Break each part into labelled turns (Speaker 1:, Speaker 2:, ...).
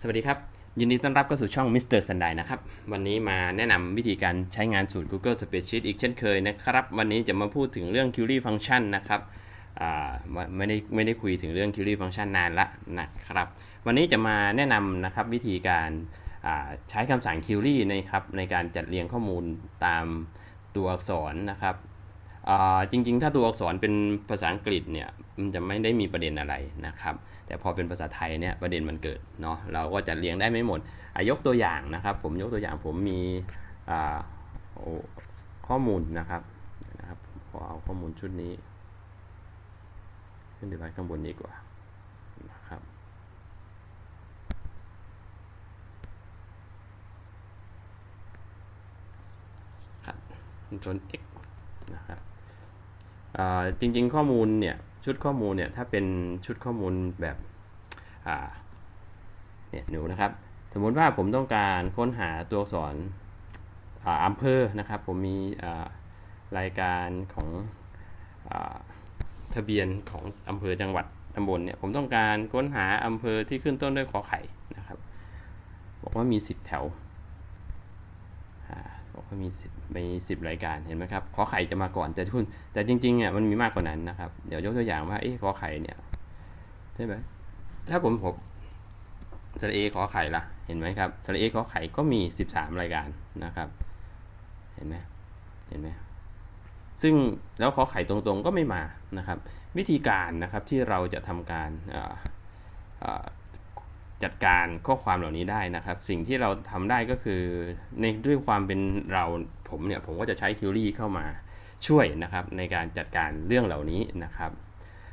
Speaker 1: สวัสดีครับ ยินดีต้อนรับเข้าสู่ช่อง Mr. s u n d a i นไดนะครับ วันนี้มาแนะนำวิธีการใช้งานสูตร Google Spreadsheet อีกเช่นเคยนะครับ วันนี้จะมาพูดถึงเรื่อง Query Function นะครับไม่ได้ไม่ได้คุยถึงเรื่อง Query Function นานละนะครับ วันนี้จะมาแนะนำนะครับวิธีการใช้คำสั่ง Query นะครับในการจัดเรียงข้อมูลตามตัวอักษรนะครับ จริง ๆ ถ้าตัวอักษรเป็นภาษาอังกฤษเนี่ยมันจะไม่ได้มีประเด็นอะไรนะครับ แต่พอเป็นภาษาไทยเนี่ยประเด็นมันเกิดเนาะเราก็จัดเรียงได้ไม่หมดยกตัวอย่างนะครับ ผมยกตัวอย่างผมมีข้อมูลนะครับนะครับขอเอาข้อมูลชุดนี้ ขึ้นไปข้างบนดีกว่านะครับครับตัว x นะครับ จริง ๆ ข้อมูลเนี่ยชุดข้อมูลเนี่ยถ้าเป็นชุดข้อมูลแบบเนี่ยหนูนะครับ สมมติว่าผมต้องการค้นหาตัวอักษรอ่าอำเภอนะครับ ผมมีรายการของอทะเบียนของอำเภอจังหวัดตำบลเนี่ยผมต้องการค้นหาอำเภอที่ขึ้นต้นด้วยขอไข่นะครับ บอกว่ามี 10 แถว กว่ามีมี10รายการเห็นไหมครับขอไข่จะมาก่อนแต่คุณแต่จริงๆเนี่ยมันมีมากกว่านั้นนะครับ เดี๋ยวยกตัวอย่างว่าเอ๊ะขอไข่เนี่ยใช่ไหมถ้าผมผมสระเอขอไข่ละเห็นไหมครับสระเอขอไข่ก็มี 13 รายการนะครับ เห็นไหมเห็นไหมซึ่งแล้วขอไข่ตรงๆก็ไม่มานะครับ วิธีการนะครับที่เราจะทำการ จัดการข้อความเหล่านี้ได้นะครับ สิ่งที่เราทำได้ก็คือในด้วยความเป็นเราผมเนี่ยผมก็จะใช้คิวรี่เข้ามาช่วยนะครับในการจัดการเรื่องเหล่านี้นะครับ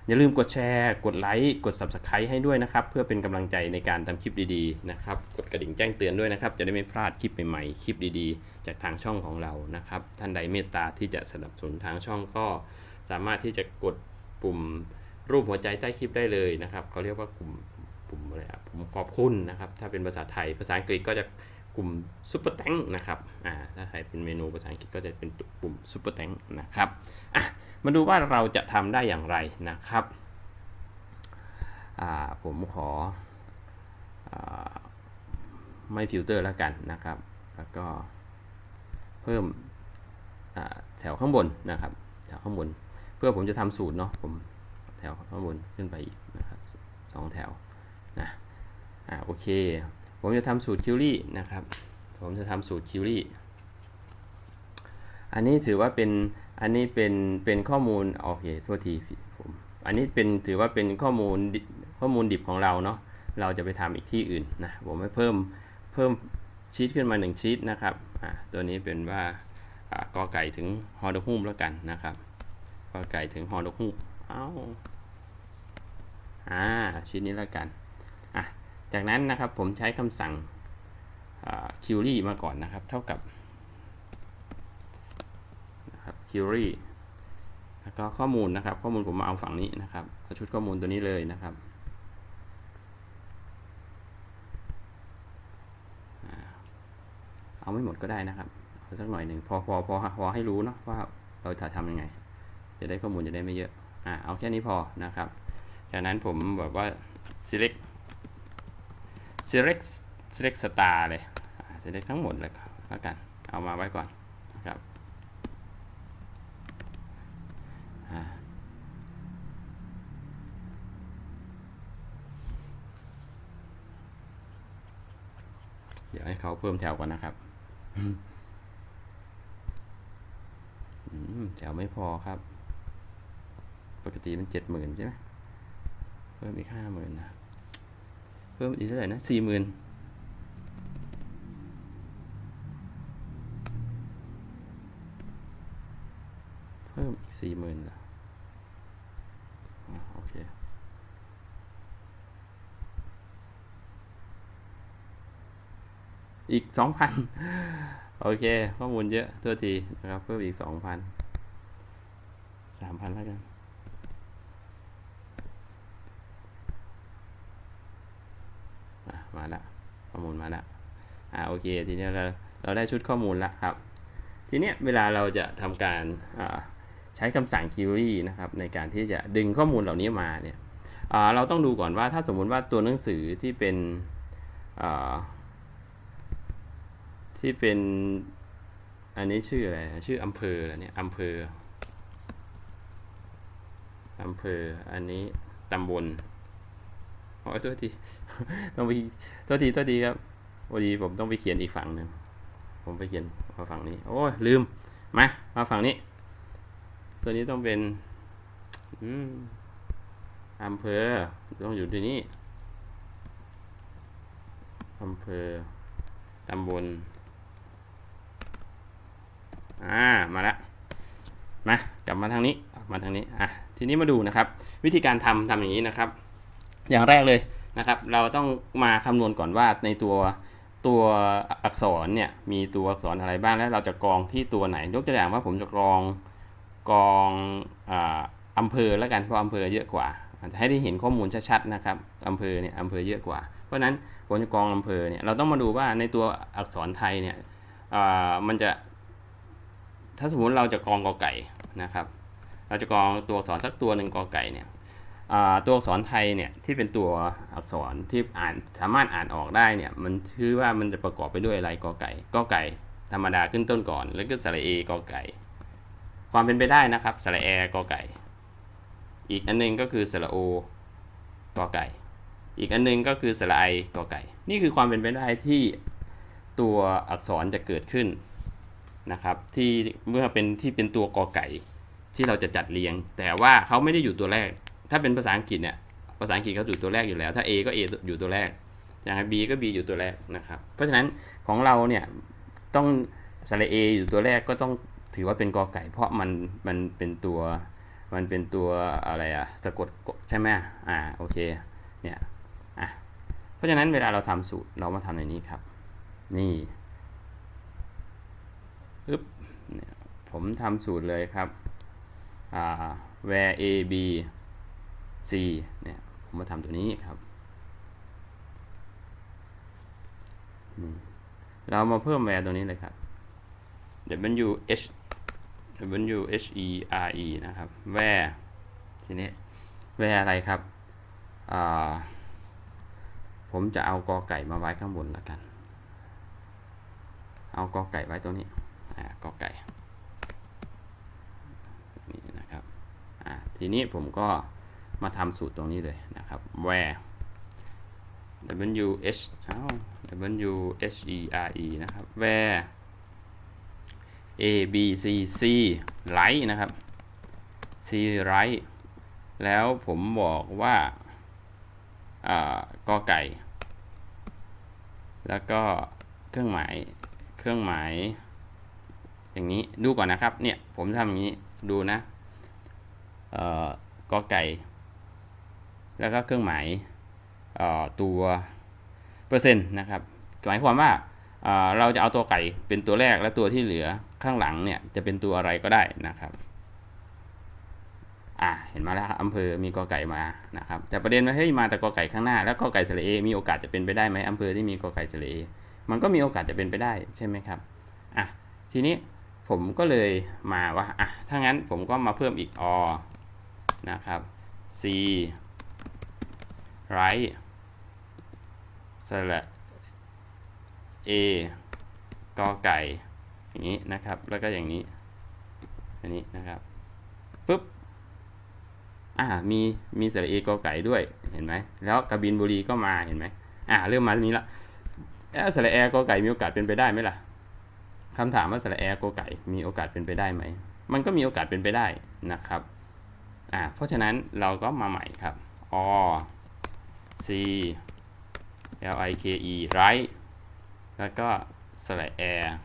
Speaker 1: อย่าลืมกดแชร์ กดไลค์กด Subscribe ให้ด้วยนะครับ เพื่อเป็นกำลังใจในการทำคลิปดีๆนะครับ กดกระดิ่งแจ้งเตือนด้วยนะครับ จะได้ไม่พลาดคลิปใหม่ๆคลิปดีๆ จากทางช่องของเรานะครับ ท่านใดเมตตาที่จะสนับสนุนทางช่องก็ สามารถที่จะกดปุ่มรูปหัวใจใต้คลิปได้เลยนะครับเขาเรียกว่ากลุ่ม ปุ่มอะไรอะปุ่มขอบคุณนะครับ ถ้าเป็นภาษาไทย ภาษาอังกฤษก็จะกลุ่มซุปเปอร์แตงนะครับ อ่า ถ้าใครเป็นเมนูภาษาอังกฤษก็จะเป็นปุ่มซุปเปอร์แตงนะครับ อะ มาดูว่าเราจะทำได้อย่างไรนะครับ อ่า ผมขออาไม่ฟิลเตอร์แล้วกันนะครับ แล้วก็เพิ่มอ่าแถวข้างบนนะครับ แถวข้างบน เพื่อผมจะทำสูตรเนาะ ผมแถวข้างบนขึ้นไปอีกนะครับสองแถว นะอ่าโอเค ผมจะทำสูตรคิวรี่นะครับ ผมจะทำสูตรคิวรี่ อันนี้ถือว่าเป็น อันนี้เป็น เป็นข้อมูล โอเค โทษทีผม อันนี้เป็น ถือว่าเป็นข้อมูล ข้อมูลดิบของเราเนาะ เราจะไปทำอีกที่อื่นนะ ผมให้เพิ่ม เพิ่มชีตขึ้นมา 1 ชีตนะครับ อ่า ตัวนี้เป็นว่าอ่ากอไก่ถึงฮอดกฮูมแล้วกันนะครับกอไก่ถึงฮอดกฮูมเอ้าอ่าชีตนี้แล้วกัน อะจากนั้นนะครับผมใช้คำสั่งคิวรี่มาก่อนนะครับ เท่ากับนะครับ query แล้วก็ข้อมูลนะครับ ข้อมูลผมมาเอาฝั่งนี้นะครับเอาชุดข้อมูลตัวนี้เลยนะครับเอาไม่หมดก็ได้นะครับเอาสักหน่อยหนึ่งพอพอพอพอให้รู้เนาะว่าเราจะทำยังไง จะได้ข้อมูลจะได้ไม่เยอะอ่าเอาแค่นี้พอนะครับ จากนั้นผมแบบว่า select select select star เลย select ทั้งหมดเลยแล้วกัน เอามาไว้ก่อนนะครับเดี๋ยวให้เขาเพิ่มแถวก่อนนะครับแถวไม่พอครับ ปกติมันเจ็ดหมื่นใช่ไหมเพิ่มอีกห้าหมื่นนะ เพิ่มอีกเท่าไหร่นะสี่หมื่นเพิ่มอีกสี่หมื่นออ๋อโอเคอีกสองพันโอเค ข้อมูลเยอะตัวทีนะครับ เพิ่มอีกสองพันสามพันแล้วกัน อะ มาละข้อมูลมาละอ่าโอเคทีนี้เราเราได้ชุดข้อมูลแล้วครับ ทีเนี้ยเวลาเราจะทำการใช้คำสั่ง query นะครับในการที่จะดึงข้อมูลเหล่านี้มาเนี่ยเราต้องดูก่อนว่าถ้าสมมุติว่าตัวหนังสือที่เป็นที่เป็นอันนี้ชื่ออะไรชื่ออำเภออะไรเนี่ยอำเภออำเภออันนี้ตำบลอ๋อตัวที ต้องไปตัวทีตัวทีครับพอดีผมต้องไปเขียนอีกฝั่งหนึ่งผมไปเขียนมาฝั่งนี้ โอ้ยลืม มา มาฝั่งนี้ ตัวนี้ต้องเป็นอืมอำเภอ ต้องอยู่ที่นี่อำเภอตำบล อ่า มาล้วมากลับมาทางนี้ มาทางนี้ อะ ทีนี้มาดูนะครับ วิธีการทำทำอย่างนี้นะครับ อย่างแรกเลย นะครับ เราต้องมาคำนวณก่อนว่าในตัวตัวอักษรเนี่ยมีตัวอักษรอะไรบ้างแล้วเราจะกรองที่ตัวไหน ยกตัวอย่างว่าผมจะกรองกรองอาอำเภอแล้วกันเพราะอำเภอเยอะกว่าอาจจะให้ได้เห็นข้อมูลชัดๆนะครับอำเภอเนี่ยอำเภอเยอะกว่า เพราะฉะนั้นผมจะกรองอำเภอเนี่ยเราต้องมาดูว่าในตัวอักษรไทยเนี่ยมันจะ ถ้าสมมติเราจะกรองกอไก่นะครับ เราจะกรองตัวอักษรสักตัวหนึ่งกอไก่เนี่ย ตัวอักษรไทยเนี่ยที่เป็นตัวอักษรที่อ่านสามารถอ่านออกได้เนี่ยมันชื่อว่ามันจะประกอบไปด้วยอะไรกอไก่กอไก่ ธรรมดาขึ้นต้นก่อน แล้วก็สระเอกอไก่ ความเป็นไปได้นะครับสระแอกอไก่ อีกอันหนึงก็คือสระโอกอไก่ อีกอันหนึงก็คือสระไอกอไก่ นี่คือความเป็นไปได้ที่ตัวอักษรจะเกิดขึ้นนะครับที่เมื่อเป็นที่เป็นตัวกอไก่ที่เราจะจัดเรียง แต่ว่าเขาไม่ได้อยู่ตัวแรก ถ้าเป็นภาษาอังกฤษเนี่ยภาษาอังกฤษเขาอยู่ตัวแรกอยู่แล้ว ถ้า A ก็ A อยู่ตัวแรกอย่าง B ก็ B อยู่ตัวแรกนะครับ เพราะฉะนั้นของเราเนี่ยต้องสระ A อยู่ตัวแรกก็ต้องถือว่าเป็นกอไก่ เพราะมันมันเป็นตัวมันเป็นตัวอะไรอะสะกดใช่ไหมอ่าโอเคเนี่ยอะเพราะฉะนั้นเวลาเราทำสูตรเรามาทำในนี้ครับ นี่ปึ๊บผมทำสูตรเลยครับอ่า where a b c เนี่ยผมมาทำตัวนี้ครับ เรามาเพิ่ม where ตัวนี้เลยครับ w h w h e r e นะครับ where ทีนี้ where อะไรครับ ผมจะเอากอไก่มาไว้ข้างบนแล้วกัน เอากอไก่ไว้ตรงนี้กอไก่นี่นะครับทีนี้ผมก็ มาทำสูตรตรงนี้เลยนะครับ where w h อ้าว w h e r e นะครับ where a b c c right นะครับ c right แล้วผมบอกว่ากอไก่ แล้วก็เครื่องหมาย เครื่องหมาย อย่างนี้ ดูก่อนนะครับ เนี่ย ผมทำอย่างนี้ ดูนะ เอ่อกอไก่ แล้วก็เครื่องหมายตัวเปอร์เซ็นต์นะครับหมายความว่าเอ่อเราจะเอาตัวไก่เป็นตัวแรกและตัวที่เหลือข้างหลังเนี่ยจะเป็นตัวอะไรก็ได้นะครับอ่าเห็นมาแล้วครับอำเภอมีกอไก่มานะครับแต่ประเด็นว่าเฮ้ยมาแต่กอไก่ข้างหน้า แล้วกอไก่สระเอมีโอกาสจะเป็นไปได้ไหมอำเภอที่มีกอไก่สระเอมันก็มีโอกาสจะเป็นไปได้ใช่ไหมครับอะทีนี้ผมก็เลยมาว่าอะถ้างั้นผมก็มาเพิ่มอีกอนะครับ c right สระ a กอไก่ อย่างนี้นะครับ แล้วก็อย่างนี้ อันนี้นะครับปุ๊บ อ่า มี มีสระ a กอไก่ด้วย เห็นไหม แล้วกบินบุรีก็มา เห็นไหมอ่า เริ่มมาตรงนี้ละแล้วสระ a กอไก่มีโอกาสเป็นไปได้ไหมล่ะคำถามว่าสระแอกอไก่ มีโอกาสเป็นไปได้ไหม มันก็มีโอกาสเป็นไปได้นะครับ อ่า เพราะฉะนั้นเราก็มาใหม่ครับ อ c l i k e right แล้วก็สระแอร์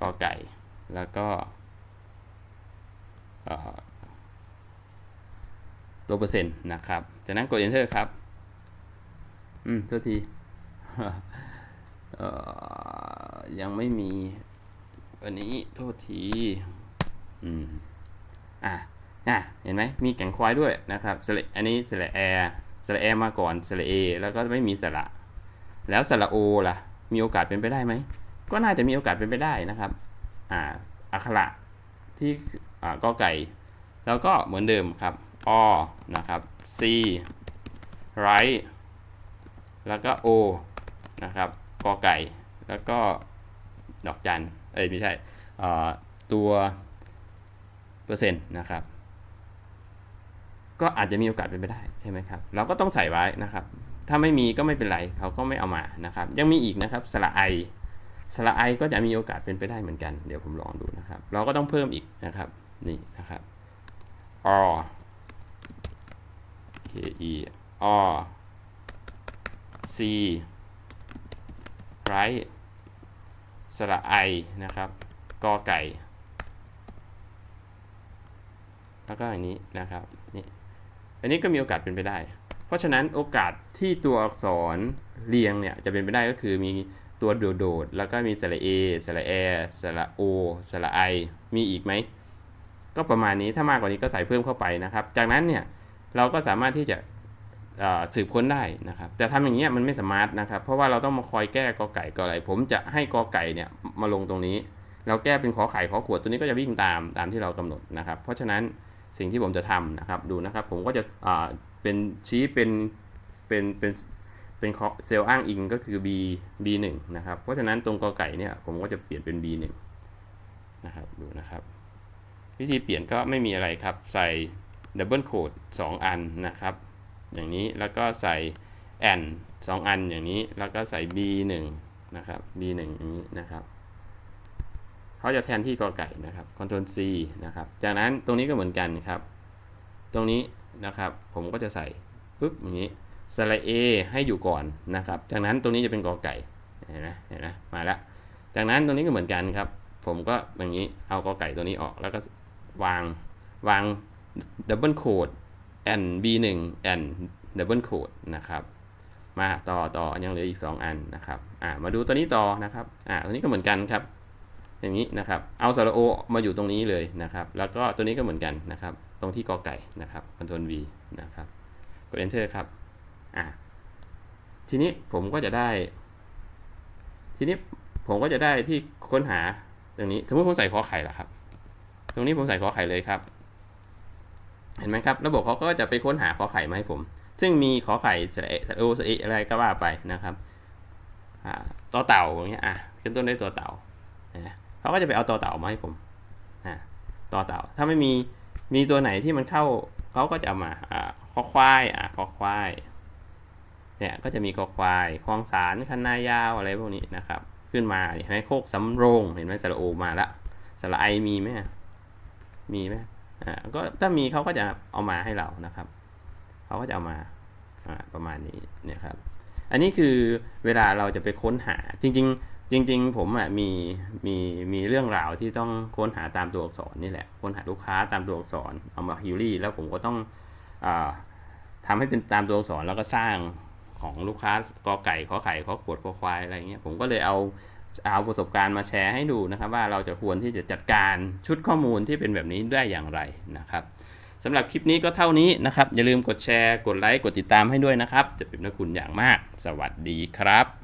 Speaker 1: กอไก่ แล้วก็เอ่อตัวเปอร์เซ็นต์นะครับ จากนั้นกด enter ครับ อืมโทษทีเอ่อยังไม่มีอันนี้โทษที อืม อะ อะ เห็นไหม มีแก่งควายด้วยนะครับสระอันนี้สระแอร์ สระแอมาก่อนสระเอแล้วก็ไม่มีสระ แล้วสระโอล่ะ มีโอกาสเป็นไปได้ไหม ก็น่าจะมีโอกาสเป็นไปได้นะครับ อ่าอักขระที่อ่ากอไก่ แล้วก็เหมือนเดิมครับอนะครับ c right แล้วก็ o นะครับกอไก่ แล้วก็ดอกจัน เอ้ยไม่ใช่อ่อตัวเปอร์เซ็นต์นะครับ ก็อาจจะมีโอกาสเป็นไปได้ใช่ไหมครับเราก็ต้องใส่ไว้นะครับ ถ้าไม่มีก็ไม่เป็นไรเขาก็ไม่เอามานะครับ ยังมีอีกนะครับสระไอสระไอก็จะมีโอกาสเป็นไปได้เหมือนกันเดี๋ยวผมลองดูนะครับ เราก็ต้องเพิ่มอีกนะครับนี่นะครับ or k e or c right สระไอนะครับกอไก่ แล้วก็อย่างนี้นะครับนี่ อันนี้ก็มีโอกาสเป็นไปได้ เพราะฉะนั้นโอกาสที่ตัวอักษรเรียงเนี่ยจะเป็นไปได้ก็คือมีตัวโดดๆแล้วก็มีสระเอสระแอสระโอสระไอมีอีกไหม ก็ประมาณนี้ถ้ามากกว่านี้ก็ใส่เพิ่มเข้าไปนะครับ จากนั้นเนี่ยเราก็สามารถที่จะสืบค้นได้นะครับ แต่ทำอย่างเงี้ยมันไม่สมาร์ทนะครับ เพราะว่าเราต้องมาคอยแก้กอไก่กออะไร ผมจะให้กอไก่เนี่ยมาลงตรงนี้ เราแก้เป็นขอไข่ขอขวดตัวนี้ก็จะวิ่งตามตามที่เรากำหนดนะครับ เพราะฉะนั้น สิ่งที่ผมจะทำนะครับดูนะครับผมก็จะเป็นชี้เป็นเป็นเป็นเป็นเซลล์อ้างอิงก็คือ b b1 นะครับเพราะฉะนั้นตรงกอไก่เนี่ยผมก็จะเปลี่ยนเป็น b1 นะครับดูนะครับ วิธีเปลี่ยนก็ไม่มีอะไรครับใส่ดับเบิลโคด2อันนะครับอย่างนี้แล้วก็ใส่แอนสองอันอย่างนี้แล้วก็ใส่ b1 นะครับ b1 อย่างนี้นะครับ เขาจะแทนที่กอไก่นะครับ Ctrl C นะครับ จากนั้นตรงนี้ก็เหมือนกันครับ ตรงนี้นะครับผมก็จะใส่ปุ๊บอย่างนี้สระเอให้อยู่ก่อนนะครับ จากนั้นตรงนี้จะเป็นกอไก่เห็นไหมเห็นไหมมาแล้ว จากนั้นตรงนี้ก็เหมือนกันครับ ผมก็อย่างนี้เอากอไก่ตัวนี้ออกแล้วก็วางวางดับเบิลโคด n b1 n ดับเบิลโคดนะครับมาต่อต่อยังเหลืออีก 2 อันนะครับอ่ามาดูตัวนี้ต่อนะครับอ่าตัวนี้ก็เหมือนกันครับ อย่างนี้นะครับ เอาสระโอมาอยู่ตรงนี้เลยนะครับ แล้วก็ตัวนี้ก็เหมือนกันนะครับ ตรงที่กอไก่นะครับ Ctrl V นะครับ กด Enter ครับ อ่า ทีนี้ผมก็จะได้ ทีนี้ผมก็จะได้ที่ค้นหาตรงนี้ สมมติผมใส่ขอไข่ละครับ ตรงนี้ผมใส่ขอไข่เลยครับ เห็นไหมครับ ระบบเขาก็จะไปค้นหาขอไข่มาให้ผม ซึ่งมีขอไข่สระเอสระโอสระเออะไรก็ว่าไปนะครับ อ่า ต่อเต่าอย่างเงี้ย อะขึ้นต้นด้วยตัวเต่านะ เขาก็จะไปเอาต่อเต่ามาให้ผมอ่าต่อเต่า ถ้าไม่มีมีตัวไหนที่มันเข้าเขาก็จะเอามาอ่าขอควายอ่าขอควายเนี่ยก็จะมีขอควายคลองสารคันนายาวอะไรพวกนี้นะครับ ขึ้นมาเห็นไหมโคกสำโรงเห็นไหมสระโอมาละสระไอมีไหมมีไหมอ่าก็ถ้ามีเขาก็จะเอามาให้เรานะครับเขาก็จะเอามาอ่าประมาณนี้เนี่ยครับ อันนี้คือเวลาเราจะไปค้นหาจริง ๆ จริงๆ ผมอะมีมีมีเรื่องราวที่ต้องค้นหาตามตัวอักษรนี่แหละ ค้นหาลูกค้าตามตัวอักษรเอามาฮิวรี่แล้วผมก็ต้องอาทำให้เป็นตามตัวอักษรแล้วก็สร้างของลูกค้ากอไก่ขอไข่ขอขวดขอควายอะไรเงี้ยผมก็เลยเอาเอาประสบการณ์มาแชร์ให้ดูนะครับ ว่าเราจะควรที่จะจัดการชุดข้อมูลที่เป็นแบบนี้ได้อย่างไรนะครับสำหรับคลิปนี้ก็เท่านี้นะครับ อย่าลืมกดแชร์ กดไลค์ กดติดตามให้ด้วยนะครับ จะเป็นพระคุณอย่างมาก สวัสดีครับ